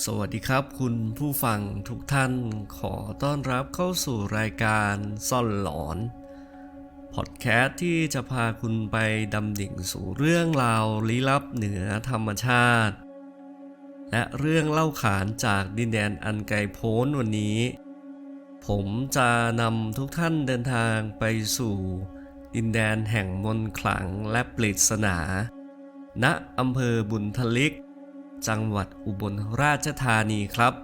สวัสดีครับคุณผู้ฟังทุกท่านขอต้อนรับเข้าสู่รายการซ่อนหลอน พอดแคสต์ที่จะพาคุณไปดำดิ่งสู่เรื่องราวลี้ลับเหนือธรรมชาติ และเรื่องเล่าขานจากดินแดนอันไกลโพ้นวันนี้ ผมจะนำทุกท่านเดินทางไปสู่ดินแดนแห่งมนต์ขลังและปริศนา ณอำเภอบุญทลิก จังหวัดอุบลราชธานีครับ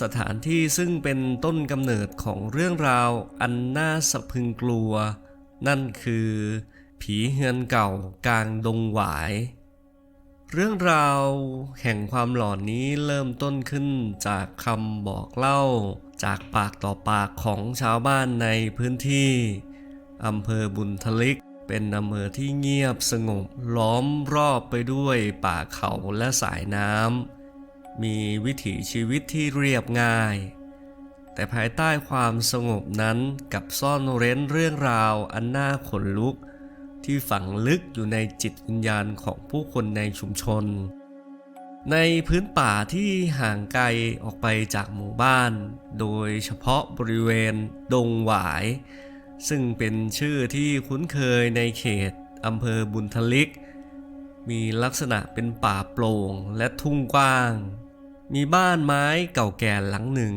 สถานที่ซึ่งเป็นต้นกำเนิดของเรื่องราวอันน่าสะพึงกลัว นั่นคือ ผีเฮือนเก่ากลางดงหวาย เรื่องราวแห่งความหลอนนี้เริ่มต้นขึ้นจากคำบอกเล่า จากปากต่อปากของชาวบ้านในพื้นที่อำเภอบุญทลิก เป็นอำเภอที่เงียบสงบล้อมรอบไปด้วยป่าเขาและสายน้ำ มีวิถีชีวิตที่เรียบง่าย แต่ภายใต้ความสงบนั้นกับซ่อนเร้นเรื่องราวอันน่าขนลุก ที่ฝังลึกอยู่ในจิตวิญญาณของผู้คนในชุมชน ในพื้นป่าที่ห่างไกลออกไปจากหมู่บ้าน โดยเฉพาะบริเวณดงหวาย ซึ่งเป็นชื่อที่คุ้นเคยในเขตอำเภอบุญทลิก มีลักษณะเป็นป่าโปร่งและทุ่งกว้าง มีบ้านไม้เก่าแก่หลังหนึ่ง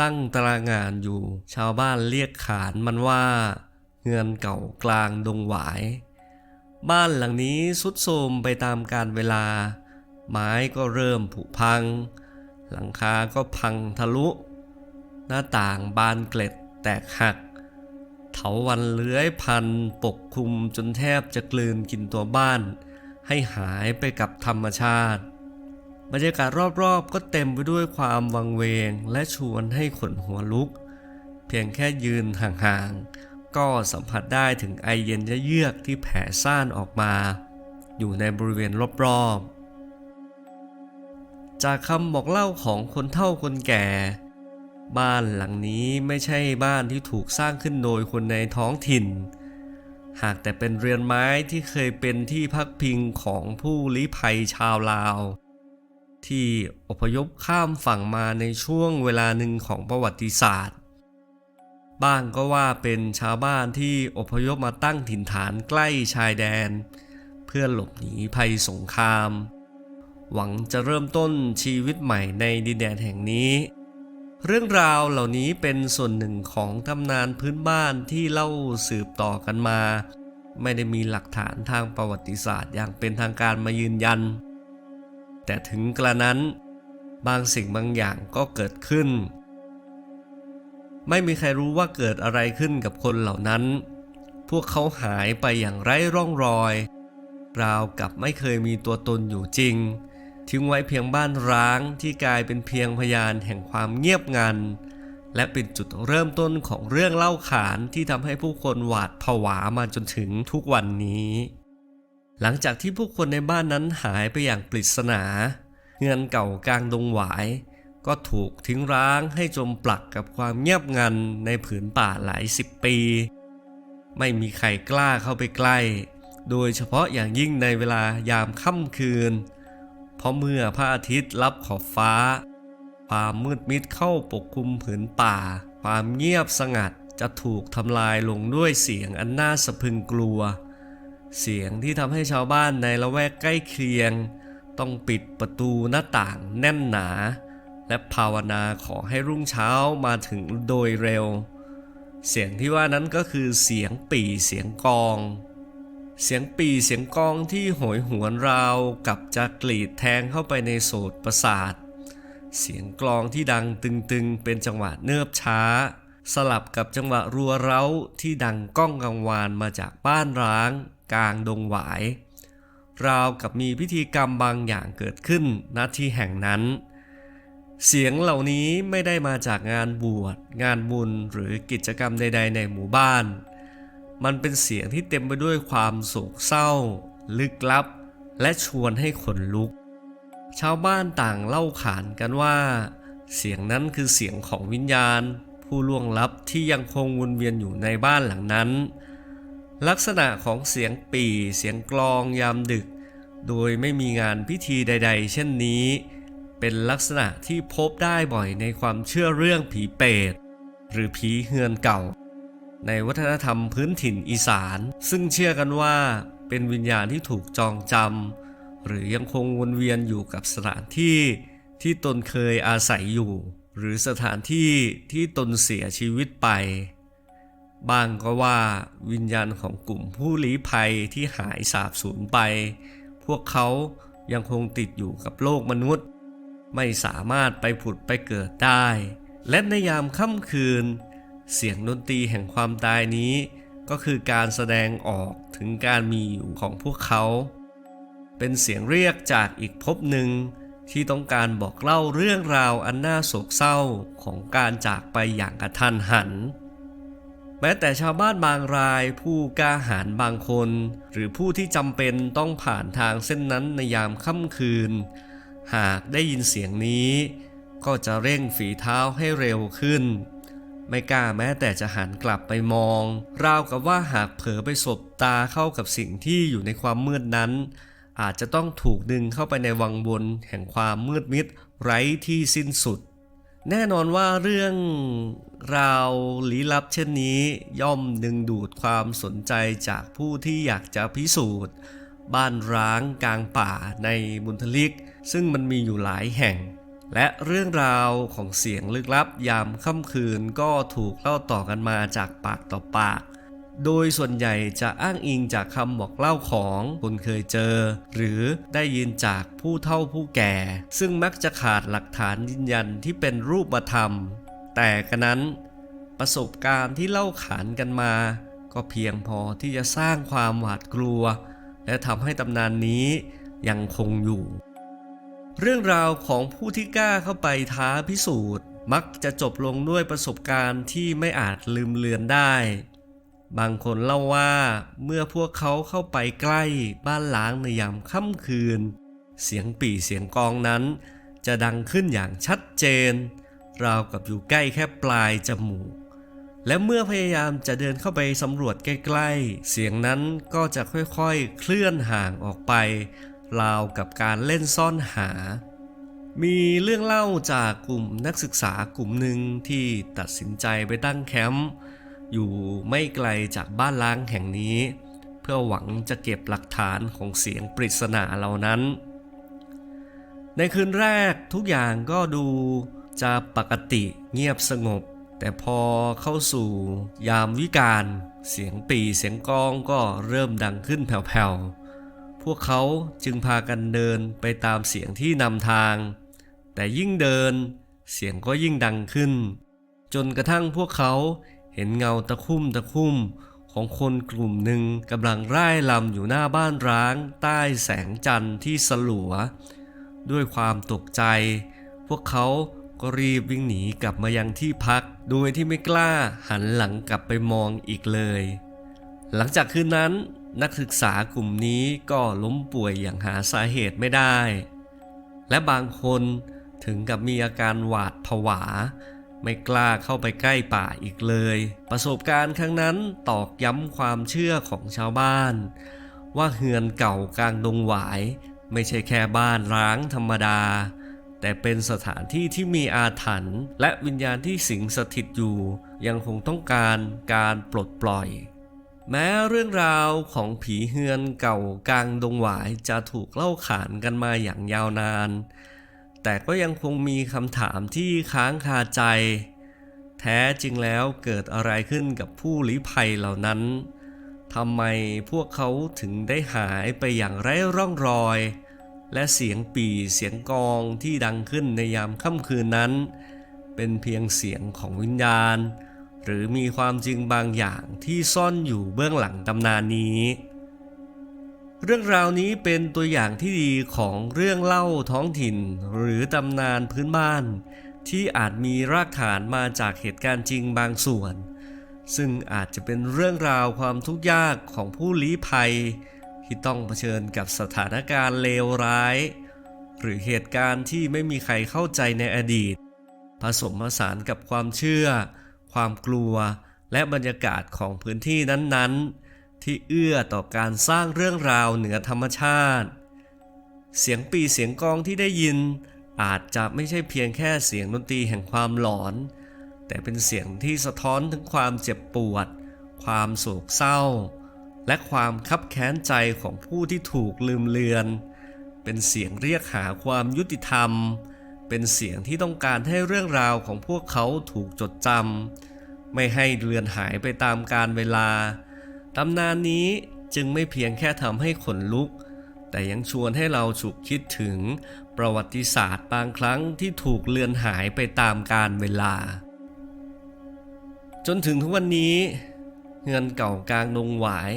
ตั้งตารางานอยู่ชาวบ้านเรียกขานมันว่าเฮือนเก่ากลางดงหวาย บ้านหลังนี้สุดโทรมไปตามกาลเวลา ไม้ก็เริ่มผุพัง หลังคาก็พังทะลุ หน้าต่างบานเกล็ดแตกหัก เถาวันเลื้อยพันปกคลุมจนแทบจะกลืนกินตัวบ้าน ให้หายไปกับธรรมชาติ บรรยากาศรอบๆ ก็เต็มไปด้วยความวังเวงและชวนให้ขนหัวลุก เพียงแค่ยืนห่างๆ ก็สัมผัสได้ถึงไอเย็นเยือกที่แผ่ซ่านออกมา อยู่ในบริเวณรอบๆ จากคำบอกเล่าของคนเฒ่าคนแก่ บ้านหลังนี้ไม่ใช่บ้านที่ถูกสร้างขึ้นโดยคนในท้องถิ่น หากแต่เป็นเรือนไม้ที่เคยเป็นที่พักพิงของผู้ลี้ภัยชาวลาว ที่อพยพข้ามฝั่งมาในช่วงเวลาหนึ่งของประวัติศาสตร์ บ้างก็ว่าเป็นชาวบ้านที่อพยพมาตั้งถิ่นฐานใกล้ชายแดน เพื่อหลบหนีภัยสงคราม หวังจะเริ่มต้นชีวิตใหม่ในดินแดนแห่งนี้ เรื่องราวเหล่านี้เป็นส่วนหนึ่งของตำนานพื้นบ้านที่เล่าสืบต่อกันมา ไม่ได้มีหลักฐานทางประวัติศาสตร์อย่างเป็นทางการมายืนยัน แต่ถึงกระนั้น บางสิ่งบางอย่างก็เกิดขึ้น ไม่มีใครรู้ว่าเกิดอะไรขึ้นกับคนเหล่านั้น พวกเขาหายไปอย่างไร้ร่องรอย ราวกับไม่เคยมีตัวตนอยู่จริง ทิ้งไว้เพียงบ้านร้างที่กลายเป็นเพียงพยานแห่งความเงียบงัน และเป็นจุดเริ่มต้นของเรื่องเล่าขานที่ทำให้ผู้คนหวาดผวามาจนถึงทุกวันนี้ หลังจากที่ผู้คนในบ้านนั้นหายไปอย่างปริศนาเงินเก่ากลางดงหวาย ก็ถูกทิ้งร้างให้จมปลักกับความเงียบงันในผืนป่าหลายสิบปี ไม่มีใครกล้าเข้าไปใกล้ โดยเฉพาะอย่างยิ่งในเวลายามค่ำคืน ราะเมื่อพระอาทิตย์ลับขอบฟ้า ความมืดมิดเข้าปกคลุมผืนป่า ความเงียบสงัดจะถูกทำลายลงด้วยเสียงอันน่าสะพึงกลัว เสียงที่ทำให้ชาวบ้านในละแวกใกล้เคียง ต้องปิดประตูหน้าต่างแน่นหนา และภาวนาขอให้รุ่งเช้ามาถึงโดยเร็ว เสียงที่ว่านั้นก็คือเสียงปี่เสียงกอง เสียงปีเสียงกองที่โหยหวนราวกับจะกรีดแทงเข้าไปในโสตประสาท เสียงกลองที่ดังตึงๆ เป็นจังหวะเนิบช้า สลับกับจังหวะรัวเร้าที่ดังก้องกังวานมาจากบ้านร้าง กลางดงหวาย ราวกับมีพิธีกรรมบางอย่างเกิดขึ้นณที่แห่งนั้น เสียงเหล่านี้ไม่ได้มาจากงานบวช งานบุญหรือกิจกรรมใด ๆ ในหมู่บ้าน มันเป็นเสียงที่เต็มไปด้วยความโศกเศร้า ลึกลับ และชวนให้ขนลุก ชาวบ้านต่างเล่าขานกันว่า เสียงนั้นคือเสียงของวิญญาณ ผู้ล่วงลับที่ยังคงวนเวียนอยู่ในบ้านหลังนั้น ลักษณะของเสียงปี่เสียงกลองยามดึก โดยไม่มีงานพิธีใด ๆ เช่นนี้ เป็นลักษณะที่พบได้บ่อยในความเชื่อเรื่องผีเปรตหรือผีเฮือนเก่า ในวัฒนธรรมพื้นถิ่นอีสาน ซึ่งเชื่อกันว่าเป็นวิญญาณที่ถูกจองจำหรือยังคงวนเวียนอยู่กับสถานที่ที่ตนเคยอาศัยอยู่ หรือสถานที่ที่ตนเสียชีวิตไป บางก็ว่าวิญญาณของกลุ่มผู้ลี้ภัยที่หายสาบสูญไป พวกเขายังคงติดอยู่กับโลกมนุษย์ ไม่สามารถไปผุดไปเกิดได้ และในยามค่ำคืน เสียงดนตรีแห่งความตายนี้ ก็คือการแสดงออกถึงการมีอยู่ของพวกเขา เป็นเสียงเรียกจากอีกภพหนึ่งที่ต้องการบอกเล่าเรื่องราวอันน่าโศกเศร้าของการจากไปอย่างกระทันหัน แม้แต่ชาวบ้านบางรายผู้กล้าหาญบางคน หรือผู้ที่จำเป็นต้องผ่านทางเส้นนั้นในยามค่ำคืน หากได้ยินเสียงนี้ ก็จะเร่งฝีเท้าให้เร็วขึ้น ไม่กล้าแม้แต่จะหันกลับไปมอง ราวกับว่าหากเผลอไปสบตาเข้ากับสิ่งที่อยู่ในความมืดนั้น อาจจะต้องถูกดึงเข้าไปในวังวนแห่งความมืดมิดไร้ที่สิ้นสุด แน่นอนว่าเรื่องราวลี้ลับเช่นนี้ ย่อมดึงดูดความสนใจจากผู้ที่อยากจะพิสูจน์ บ้านร้างกลางป่าในบุญทลิก ซึ่งมันมีอยู่หลายแห่ง และเรื่องราวของเสียงลึกลับยามค่ำคืนก็ถูกเล่าต่อกันมาจากปากต่อปาก โดยส่วนใหญ่จะอ้างอิงจากคำบอกเล่าของคนเคยเจอ หรือได้ยินจากผู้เฒ่าผู้แก่ ซึ่งมักจะขาดหลักฐานยืนยันที่เป็นรูปธรรม แต่กระนั้น ประสบการณ์ที่เล่าขานกันมา ก็เพียงพอที่จะสร้างความหวาดกลัว และทำให้ตำนานนี้ยังคงอยู่ เรื่องราวของผู้ที่กล้าเข้าไปท้าพิสูจน์ มักจะจบลงด้วยประสบการณ์ที่ไม่อาจลืมเลือนได้ บางคนเล่าว่าเมื่อพวกเขาเข้าไปใกล้บ้านล้างในยามค่ำคืน เสียงปี่ เสียงกองนั้น จะดังขึ้นอย่างชัดเจน ราวกับอยู่ใกล้แค่ปลายจมูก และเมื่อพยายามจะเดินเข้าไปสำรวจใกล้ ๆ เสียงนั้นก็จะค่อยๆ เคลื่อนห่างออกไป ราวกับการเล่นซ่อนหา มีเรื่องเล่าจากกลุ่มนักศึกษากลุ่มหนึ่งที่ตัดสินใจไปตั้งแคมป์อยู่ไม่ไกลจากบ้านล้างแห่งนี้ เพื่อหวังจะเก็บหลักฐานของเสียงปริศนาเหล่านั้น ในคืนแรกทุกอย่างก็ดูจะปกติเงียบสงบ แต่พอเข้าสู่ยามวิกาลเสียงปีเสียงกองก็เริ่มดังขึ้นแผ่วๆ พวกเขาจึงพากันเดินไปตามเสียงที่นำทาง แต่ยิ่งเดินเสียงก็ยิ่งดังขึ้น จนกระทั่งพวกเขาเห็นเงาตะคุ่มตะคุ่มของคนกลุ่มหนึ่งกำลังร่ายลำอยู่หน้าบ้านร้าง ใต้แสงจันทร์ที่สลัว ด้วยความตกใจ พวกเขาก็รีบวิ่งหนีกลับมายังที่พัก โดยที่ไม่กล้าหันหลังกลับไปมองอีกเลย หลังจากคืนนั้น นักศึกษากลุ่มนี้ก็ล้มป่วยอย่างหาสาเหตุไม่ได้ และบางคนถึงกับมีอาการหวาดผวา ไม่กล้าเข้าไปใกล้ป่าอีกเลย ประสบการณ์ครั้งนั้นตอกย้ำความเชื่อของชาวบ้าน ว่าเฮือนเก่ากลางดงหวาย ไม่ใช่แค่บ้านร้างธรรมดา แต่เป็นสถานที่ที่มีอาถรรพ์และวิญญาณที่สิงสถิตอยู่ ยังคงต้องการการปลดปล่อย แม้เรื่องราวของผีเฮือนเก่ากลางดงหวายจะถูกเล่าขานกันมาอย่างยาวนาน แต่ก็ยังคงมีคำถามที่ค้างคาใจ แท้จริงแล้วเกิดอะไรขึ้นกับผู้ลี้ภัยเหล่านั้นทำไมพวกเขาถึงได้หายไปอย่างไร้ร่องรอย และเสียงปีเสียงกองที่ดังขึ้นในยามค่ำคืนนั้น เป็นเพียงเสียงของวิญญาณ หรือมีความจริงบางอย่างที่ซ่อนอยู่เบื้องหลังตำนานนี้ เรื่องราวนี้เป็นตัวอย่างที่ดีของเรื่องเล่าท้องถิ่น หรือตำนานพื้นบ้าน ที่อาจมีรากฐานมาจากเหตุการณ์จริงบางส่วน ซึ่งอาจจะเป็นเรื่องราวความทุกข์ยากของผู้ลี้ภัย ที่ต้องเผชิญกับสถานการณ์เลวร้าย หรือเหตุการณ์ที่ไม่มีใครเข้าใจในอดีต ผสมผสานกับความเชื่อ ความกลัว และบรรยากาศของพื้นที่นั้นๆ ที่เอื้อต่อการสร้างเรื่องราวเหนือธรรมชาติ เสียงปีเสียงกองที่ได้ยิน อาจจะไม่ใช่เพียงแค่เสียงดนตรีแห่งความหลอน แต่เป็นเสียงที่สะท้อนถึงความเจ็บปวด ความโศกเศร้า และความคับแค้นใจของผู้ที่ถูกลืมเลือน เป็นเสียงเรียกหาความยุติธรรม เป็นเสียงที่ต้องการให้เรื่องราวของพวกเขาถูกจดจำไม่ให้เลือนหายไปตามกาลเวลาตำนานนี้จึงไม่เพียงแค่ทำให้ขนลุก แต่ยังชวนให้เราฉุกคิดถึงประวัติศาสตร์บางครั้งที่ถูกเลือนหายไปตามกาลเวลา จนถึงทุกวันนี้ เงินเก่ากลางดงหวาย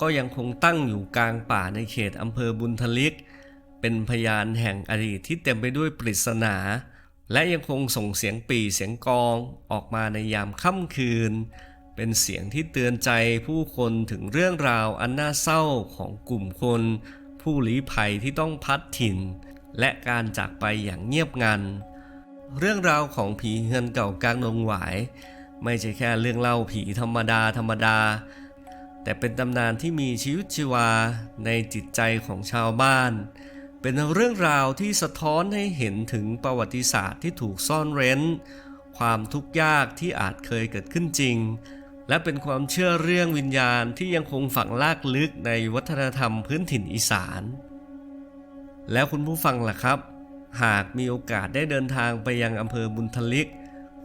ก็ยังคงตั้งอยู่กลางป่าในเขตอำเภอบุญทลิก เป็นพยานแห่งอดีตที่เต็มไปด้วยปริศนา และยังคงส่งเสียงปีเสียงกองออกมาในยามค่ำคืน เป็นเสียงที่เตือนใจผู้คนถึงเรื่องราวอันน่าเศร้าของกลุ่มคน ผู้ลี้ภัยที่ต้องพัดถิ่น และการจากไปอย่างเงียบงัน เรื่องราวของผีเงินเก่ากลางดงหวาย ไม่ใช่แค่เรื่องเล่าผีธรรมดาธรรมดาแต่เป็นตำนานที่มีชีวิตชีวาในจิตใจของชาวบ้าน เป็นเรื่องราวที่สะท้อนให้เห็นถึงประวัติศาสตร์ที่ถูกซ่อนเร้น ความทุกข์ยากที่อาจเคยเกิดขึ้นจริง และเป็นความเชื่อเรื่องวิญญาณที่ยังคงฝังลากลึกในวัฒนธรรมพื้นถิ่นอีสาน แล้วคุณผู้ฟังล่ะครับ หากมีโอกาสได้เดินทางไปยังอำเภอบุญทลิก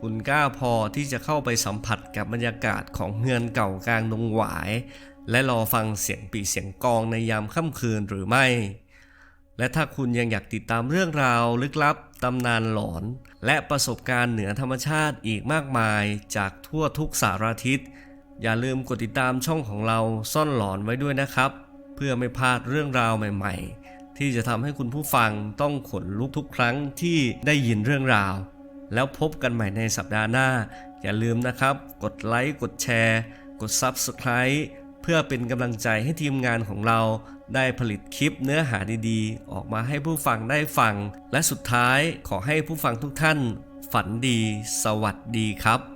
คุณกล้าพอที่จะเข้าไปสัมผัสกับบรรยากาศของเฮือนเก่ากลางดงหวาย และรอฟังเสียงปีเสียงกองในยามค่ำคืนหรือไม่ และถ้าคุณยังอยากติดตามเรื่องราวลึกลับ ตำนานหลอน และประสบการณ์เหนือธรรมชาติอีกมากมายจากทั่วทุกสารทิศ อย่าลืมกดติดตามช่องของเราซ่อนหลอนไว้ด้วยนะครับ เพื่อไม่พลาดเรื่องราวใหม่ ๆ ที่จะทำให้คุณผู้ฟังต้องขนลุกทุกครั้งที่ได้ยินเรื่องราว แล้วพบกันใหม่ในสัปดาห์หน้า อย่าลืมนะครับ กดไลค์กดแชร์ กด Subscribe เพื่อเป็นกำลังใจให้ทีมงานของเรา ได้ผลิตคลิปเนื้อหาดีๆ ออกมาให้ผู้ฟังได้ฟัง และสุดท้ายขอให้ผู้ฟังทุกท่าน ฝันดี สวัสดีครับ